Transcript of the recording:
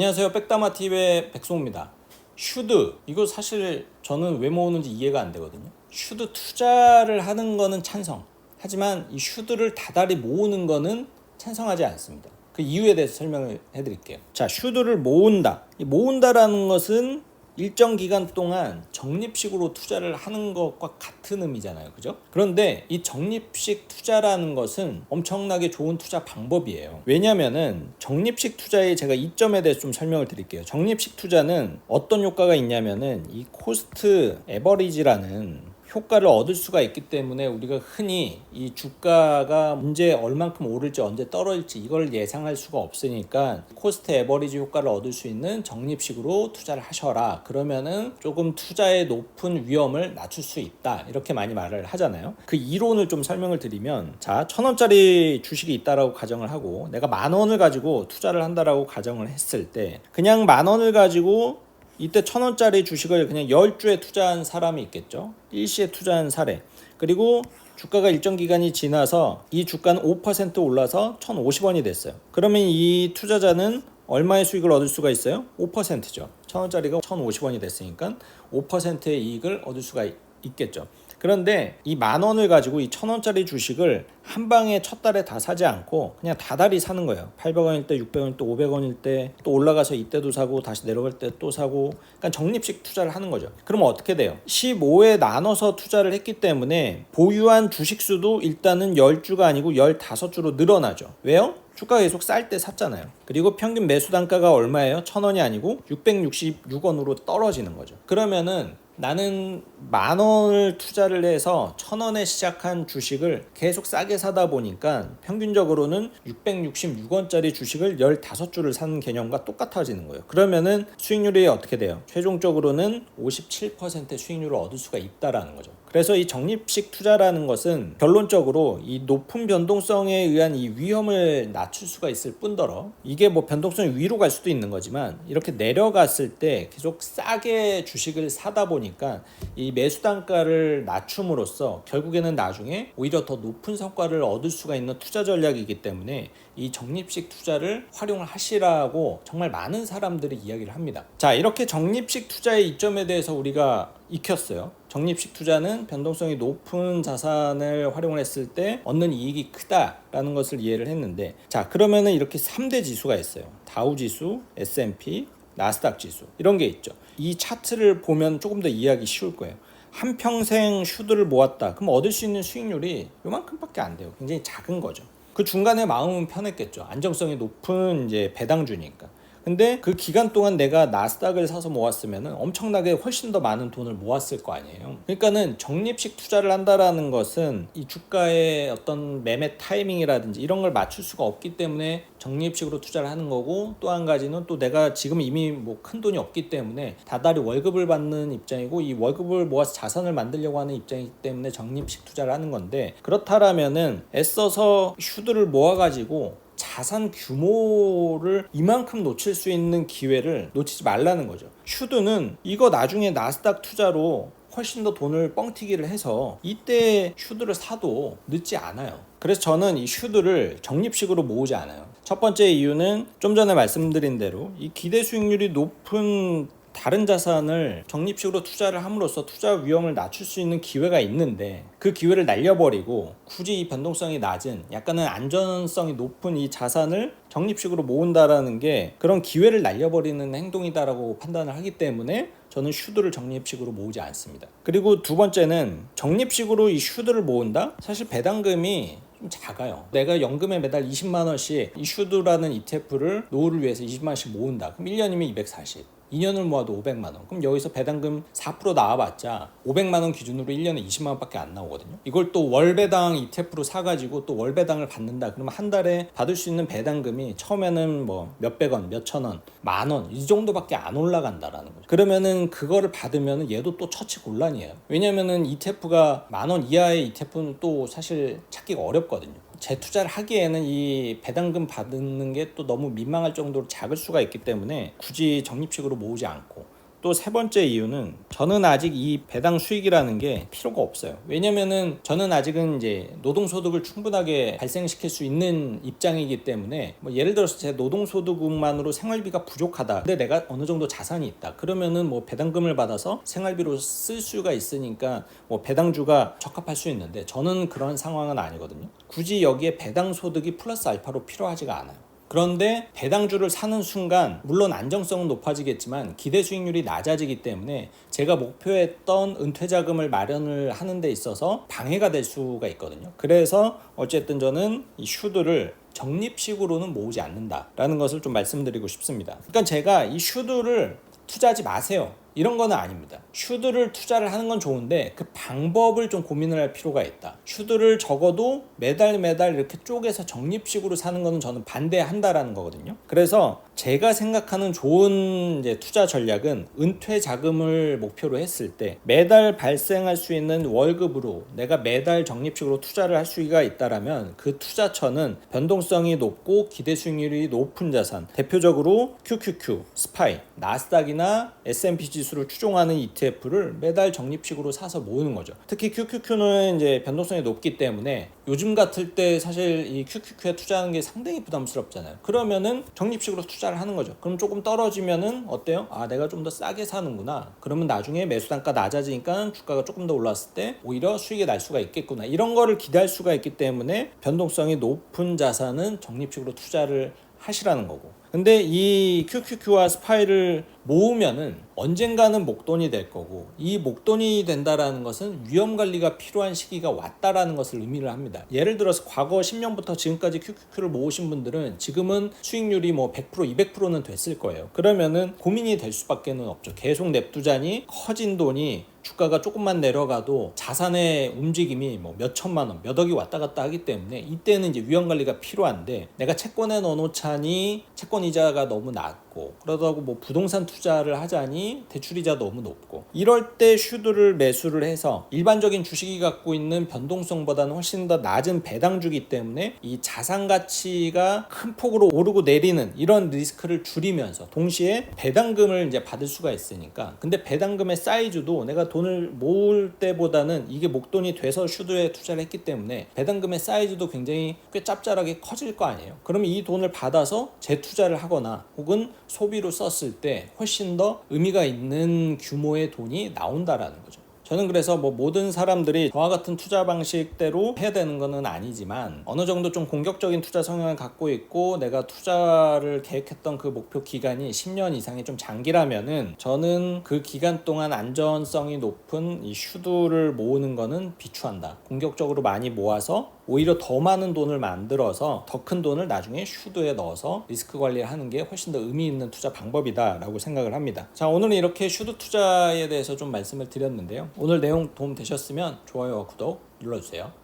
안녕하세요. 백다마TV의 백송입니다. 슈드 이거 사실 저는 왜 모으는지 이해가 안 되거든요. 슈드 투자를 하는 거는 찬성. 하지만 이 슈드를 다달이 모으는 거는 찬성하지 않습니다. 그 이유에 대해서 설명을 해드릴게요. 자, 슈드를 모은다. 이 모은다라는 것은 일정 기간 동안 적립식으로 투자를 하는 것과 같은 의미잖아요. 그죠? 그런데 이 적립식 투자라는 것은 엄청나게 좋은 투자 방법이에요. 왜냐면은 적립식 투자의 제가 이점에 대해서 좀 설명을 드릴게요. 적립식 투자는 어떤 효과가 있냐면은 이 코스트 에버리지라는 효과를 얻을 수가 있기 때문에 우리가 흔히 이 주가가 언제 얼만큼 오를지 언제 떨어질지 이걸 예상할 수가 없으니까 코스트 에버리지 효과를 얻을 수 있는 적립식으로 투자를 하셔라. 그러면은 조금 투자의 높은 위험을 낮출 수 있다. 이렇게 많이 말을 하잖아요. 그 이론을 좀 설명을 드리면 자, 천 원짜리 주식이 있다라고 가정을 하고 내가 만 원을 가지고 투자를 한다라고 가정을 했을 때 그냥 만 원을 가지고 이때 천 원짜리 주식을 그냥 10주에 투자한 사람이 있겠죠. 일시에 투자한 사례. 그리고 주가가 일정 기간이 지나서 이 주가는 5% 올라서 1,050원이 됐어요. 그러면 이 투자자는 얼마의 수익을 얻을 수가 있어요? 5%죠. 천 원짜리가 1,050원이 됐으니까 5%의 이익을 얻을 수가 있, 있겠죠. 그런데 이 만 원을 가지고 이 천 원짜리 주식을 한 방에 첫 달에 다 사지 않고 그냥 다달이 사는 거예요. 800원일 때, 600원일 때, 500원일 때 또 올라가서 이때도 사고 다시 내려갈 때 또 사고 그러니까 적립식 투자를 하는 거죠. 그러면 어떻게 돼요? 15에 나눠서 투자를 했기 때문에 보유한 주식 수도 일단은 10주가 아니고 15주로 늘어나죠. 왜요? 주가가 계속 쌀 때 샀잖아요. 그리고 평균 매수 단가가 얼마예요? 천 원이 아니고 666원으로 떨어지는 거죠. 그러면은 나는 만 원을 투자를 해서 천 원에 시작한 주식을 계속 싸게 사다 보니까 평균적으로는 666원짜리 주식을 15주를 사는 개념과 똑같아지는 거예요. 그러면은 수익률이 어떻게 돼요? 최종적으로는 57%의 수익률을 얻을 수가 있다라는 거죠. 그래서 이 적립식 투자라는 것은 결론적으로 이 높은 변동성에 의한 이 위험을 낮출 수가 있을 뿐더러 이게 뭐 변동성이 위로 갈 수도 있는 거지만 이렇게 내려갔을 때 계속 싸게 주식을 사다 보니까 이 매수 단가를 낮춤으로써 결국에는 나중에 오히려 더 높은 성과를 얻을 수가 있는 투자 전략이기 때문에 이 적립식 투자를 활용을 하시라고 정말 많은 사람들이 이야기를 합니다. 자, 이렇게 적립식 투자의 이점에 대해서 우리가 익혔어요. 적립식 투자는 변동성이 높은 자산을 활용을 했을 때 얻는 이익이 크다라는 것을 이해를 했는데 자 그러면은 이렇게 3대 지수가 있어요. 다우 지수, S&P, 나스닥 지수 이런 게 있죠. 이 차트를 보면 조금 더 이해하기 쉬울 거예요. 한 평생 슈드를 모았다. 그럼 얻을 수 있는 수익률이 요만큼밖에 안 돼요. 굉장히 작은 거죠. 그 중간에 마음은 편했겠죠. 안정성이 높은 이제 배당주니까 근데 그 기간 동안 내가 나스닥을 사서 모았으면 엄청나게 훨씬 더 많은 돈을 모았을 거 아니에요. 그러니까는 적립식 투자를 한다라는 것은 이 주가의 어떤 매매 타이밍이라든지 이런 걸 맞출 수가 없기 때문에 적립식으로 투자를 하는 거고 또 한 가지는 또 내가 지금 이미 뭐 큰 돈이 없기 때문에 다달이 월급을 받는 입장이고 이 월급을 모아서 자산을 만들려고 하는 입장이기 때문에 적립식 투자를 하는 건데 그렇다라면은 애써서 슈드를 모아가지고 자산 규모를 이만큼 놓칠 수 있는 기회를 놓치지 말라는 거죠. 슈드는 이거 나중에 나스닥 투자로 훨씬 더 돈을 뻥튀기를 해서 이때 슈드를 사도 늦지 않아요. 그래서 저는 이 슈드를 적립식으로 모으지 않아요. 첫 번째 이유는 좀 전에 말씀드린 대로 이 기대 수익률이 높은 다른 자산을 적립식으로 투자를 함으로써 투자 위험을 낮출 수 있는 기회가 있는데 그 기회를 날려버리고 굳이 이 변동성이 낮은 약간은 안전성이 높은 이 자산을 적립식으로 모은다라는 게 그런 기회를 날려버리는 행동이다라고 판단을 하기 때문에 저는 슈드를 적립식으로 모으지 않습니다. 그리고 두 번째는 적립식으로 이 슈드를 모은다? 사실 배당금이 좀 작아요. 내가 연금에 매달 20만 원씩 이 슈드라는 ETF를 노후를 위해서 20만 원씩 모은다. 그럼 1년이면 240. 2년을 모아도 500만 원. 그럼 여기서 배당금 4% 나와봤자 500만 원 기준으로 1년에 20만 원밖에 안 나오거든요. 이걸 또 월배당 ETF로 사가지고 또 월배당을 받는다. 그러면 한 달에 받을 수 있는 배당금이 처음에는 뭐 몇백 원, 몇천 원, 만 원 이 정도밖에 안 올라간다라는 거죠. 그러면은 그거를 받으면은 얘도 또 처치 곤란이에요. 왜냐면은 ETF가 만 원 이하의 ETF는 또 사실 찾기가 어렵거든요. 재투자를 하기에는 이 배당금 받는 게 또 너무 민망할 정도로 작을 수가 있기 때문에 굳이 적립식으로 모으지 않고 또 세 번째 이유는 저는 아직 이 배당 수익이라는 게 필요가 없어요. 왜냐면은 저는 아직은 이제 노동소득을 충분하게 발생시킬 수 있는 입장이기 때문에 뭐 예를 들어서 제 노동소득만으로 생활비가 부족하다. 근데 내가 어느 정도 자산이 있다. 그러면은 뭐 배당금을 받아서 생활비로 쓸 수가 있으니까 뭐 배당주가 적합할 수 있는데 저는 그런 상황은 아니거든요. 굳이 여기에 배당 소득이 플러스 알파로 필요하지가 않아요. 그런데 배당주를 사는 순간 물론 안정성은 높아지겠지만 기대 수익률이 낮아지기 때문에 제가 목표했던 은퇴 자금을 마련을 하는 데 있어서 방해가 될 수가 있거든요. 그래서 어쨌든 저는 이 슈드를 적립식으로는 모으지 않는다라는 것을 좀 말씀드리고 싶습니다. 그러니까 제가 이 슈드를 투자하지 마세요. 이런 거는 아닙니다. 슈드를 투자를 하는 건 좋은데 그 방법을 좀 고민을 할 필요가 있다. 슈드를 적어도 매달 매달 이렇게 쪼개서 적립식으로 사는 거는 저는 반대한다라는 거거든요. 그래서 제가 생각하는 좋은 투자 전략은 은퇴 자금을 목표로 했을 때 매달 발생할 수 있는 월급으로 내가 매달 적립식으로 투자를 할 수가 있다라면 그 투자처는 변동성이 높고 기대 수익률이 높은 자산 대표적으로 QQQ, 스파이, 나스닥이나 S&P 지수를 추종하는 ETF를 매달 적립식으로 사서 모으는 거죠. 특히 QQQ는 이제 변동성이 높기 때문에 요즘 같을 때 사실 이 QQQ에 투자하는 게 상당히 부담스럽잖아요. 그러면은 적립식으로 투자를 하는 거죠. 그럼 조금 떨어지면은 어때요? 아, 내가 좀 더 싸게 사는구나. 그러면 나중에 매수 단가 낮아지니까 주가가 조금 더 올랐을 때 오히려 수익이 날 수가 있겠구나. 이런 거를 기대할 수가 있기 때문에 변동성이 높은 자산은 적립식으로 투자를 하시라는 거고. 근데 이 QQQ와 스파이를 모으면은 언젠가는 목돈이 될 거고 이 목돈이 된다라는 것은 위험 관리가 필요한 시기가 왔다라는 것을 의미를 합니다. 예를 들어서 과거 10년부터 지금까지 QQQ를 모으신 분들은 지금은 수익률이 뭐 100% 200%는 됐을 거예요. 그러면은 고민이 될 수밖에는 없죠. 계속 냅두자니 커진 돈이 주가가 조금만 내려가도 자산의 움직임이 뭐 몇 천만 원, 몇 억이 왔다 갔다 하기 때문에 이때는 이제 위험 관리가 필요한데 내가 채권에 넣어놓자니 채권 이자가 너무 낮고 그러다고 뭐 부동산 투자를 하자니 대출이자 너무 높고 이럴 때 슈드를 매수를 해서 일반적인 주식이 갖고 있는 변동성보다는 훨씬 더 낮은 배당주기 때문에 이 자산 가치가 큰 폭으로 오르고 내리는 이런 리스크를 줄이면서 동시에 배당금을 이제 받을 수가 있으니까 근데 배당금의 사이즈도 내가 돈을 모을 때보다는 이게 목돈이 돼서 슈드에 투자를 했기 때문에 배당금의 사이즈도 굉장히 꽤 짭짤하게 커질 거 아니에요. 그러면 이 돈을 받아서 재투자를 하거나 혹은 소비로 썼을 때 훨씬 더 의미가 있는 규모의 돈이 나온다라는 거죠. 저는 그래서 뭐 모든 사람들이 저와 같은 투자 방식대로 해야 되는 거는 아니지만 어느 정도 좀 공격적인 투자 성향을 갖고 있고 내가 투자를 계획했던 그 목표 기간이 10년 이상이 좀 장기라면은 저는 그 기간 동안 안전성이 높은 이 슈드를 모으는 거는 비추한다. 공격적으로 많이 모아서 오히려 더 많은 돈을 만들어서 더 큰 돈을 나중에 슈드에 넣어서 리스크 관리를 하는 게 훨씬 더 의미 있는 투자 방법이다라고 생각을 합니다. 자, 오늘은 이렇게 슈드 투자에 대해서 좀 말씀을 드렸는데요. 오늘 내용 도움 되셨으면 좋아요와 구독 눌러주세요.